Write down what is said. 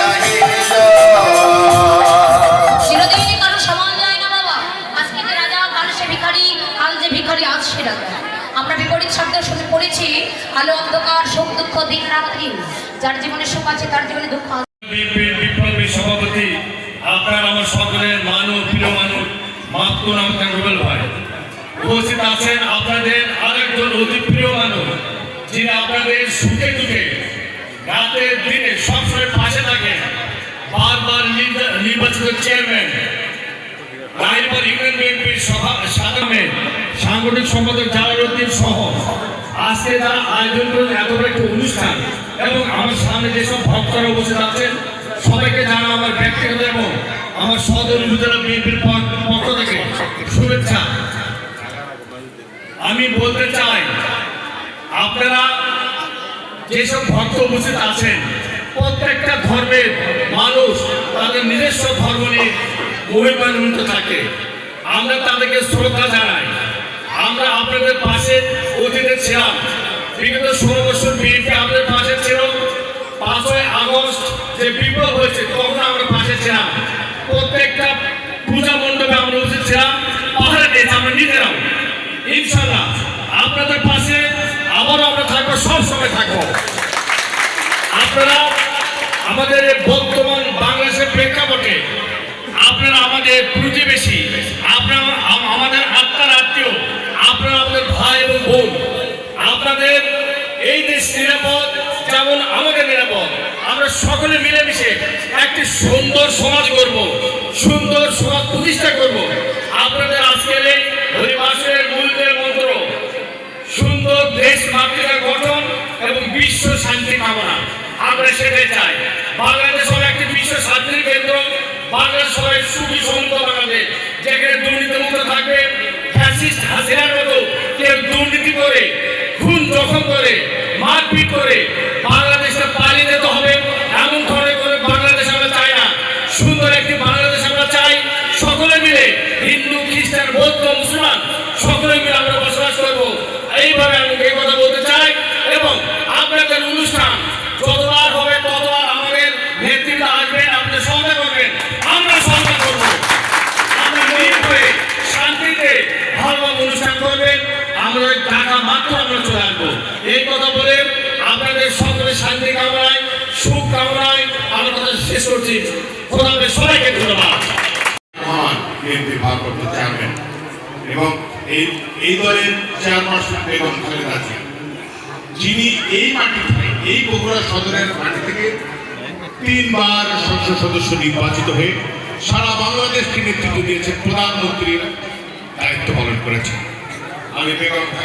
নাহিল চিরদিন কারও সমান যায় রাজা, কাল সে ভিখারি, কাল যে ভিখারি, আজ সে আমরা বিপরীত শব্দের সাথে পড়েছি, আলো, অন্ধকার, সুখ, দুঃখ, দিন যার জীবনে সুখ আছে, তার জীবনে দুঃখ আছে। সভাপতি, আপনার আমার সকলের মানুষ, প্রিয় মানুষ আমাদের রুবেল ভাই উপস্থিত আছেন আপনাদের আরেকজন অতি প্রিয় মানুষ। যিনি আপনাদের সুখে দুঃখে, রাতের দিনে সবসময় পাশে থাকেন, বারবার নির্বা- নির্বাচিত চেয়ারম্যান, রায়পুর ইউনিয়ন বিএনপির সভা, সাধারণে সাংগঠনিক সম্পাদক জালালউদ্দিন সহ আজকে যারা আয়োজন করেন, এত বড় একটা অনুষ্ঠান এবং আমার সামনে যেসব ভক্তরা উপস্থিত আছেন, সবাইকে জানা আমার ব্যক্তিগত এবং আমার সদর উপজেলা বিএনপির পক্ষ থেকে শুভেচ্ছা। আমি বলতে চাই আপনারা যেসব ভক্ত উপস্থিত আছেন, প্রত্যেকটা ধর্মের মানুষ তাদের নিজস্ব ধর্ম নিয়ে মহিমান্বিত থাকে। আমরা তাদেরকে শ্রদ্ধা জানাই। আমরা আপনাদের পাশে অতীতে ছিলাম। বিগত ষোলো বছর বিএনপি আমাদের পাশে ছিল। পাঁচই আগস্ট যে বিপ্লব হয়েছে, তখন আমরা পাশে ছিলাম। প্রত্যেকটা পূজা মণ্ডপে আমরা উপস্থিত ছিলাম। পাহাড়ে দিয়েছি আমরা নিজেরাও। ইনশাল্লাহ আপনাদের পাশে আবারও আমরা থাকব সব সময় থাকব। আপনারা আমাদের বর্তমান বাংলাদেশের প্রেক্ষাপটে, আপনারা আমাদের প্রতিবেশী, আপনারা আমাদের আত্মার আত্মীয়, আপনারা আমাদের ভাই এবং বোন, আপনাদের এই দেশ নিরাপদ, যেমন আমাদের নিরাপদ, আমরা সকলে মিলেমিশে একটি সুন্দর সমাজ করব সুন্দর সমাজ প্রতিষ্ঠা করব। বিশ্ব শান্তি কামনা। আমরা সেটাই চাই। বাংলাদেশ হবে একটি বিশ্ব শান্তির কেন্দ্র বাংলাদেশ হবে সুখী সমৃদ্ধ বাংলাদেশ, যেখানে দুর্নীতি মুক্ত থাকবে ফ্যাসিস্ট হাসিনার মতো কেউ দুর্নীতি করে, খুন জখম করে, মারপিট করে বাংলাদেশে পালিয়ে যেতে হবে, এমন ধরনের করে বাংলাদেশ আমরা চাই না। সুন্দর একটি বাংলাদেশ আমরা চাই। সকলে মিলে হিন্দু, খ্রিস্টান, বৌদ্ধ, মুসলমান, সকলে মিলে আমরা বসবাস করব। এইভাবে আমি এই কথা আমরা টাকা মাত্র আমরা চলে আসব। এই কথা বলে আপনাদের সকলে শান্তি কামনায়, সুখ কামনায় আমার কথা শেষ করছি। সবাইকে ধন্যবাদ। এবং এই দলের যিনি এই মাটি এই সদরের মাটি থেকে তিনবার সদস্য নির্বাচিত হয়ে সারা বাংলাদেশকে নেতৃত্ব দিয়েছেন প্রধানমন্ত্রীর দায়িত্ব পালন করেছেন। আমি বেগম খালেদা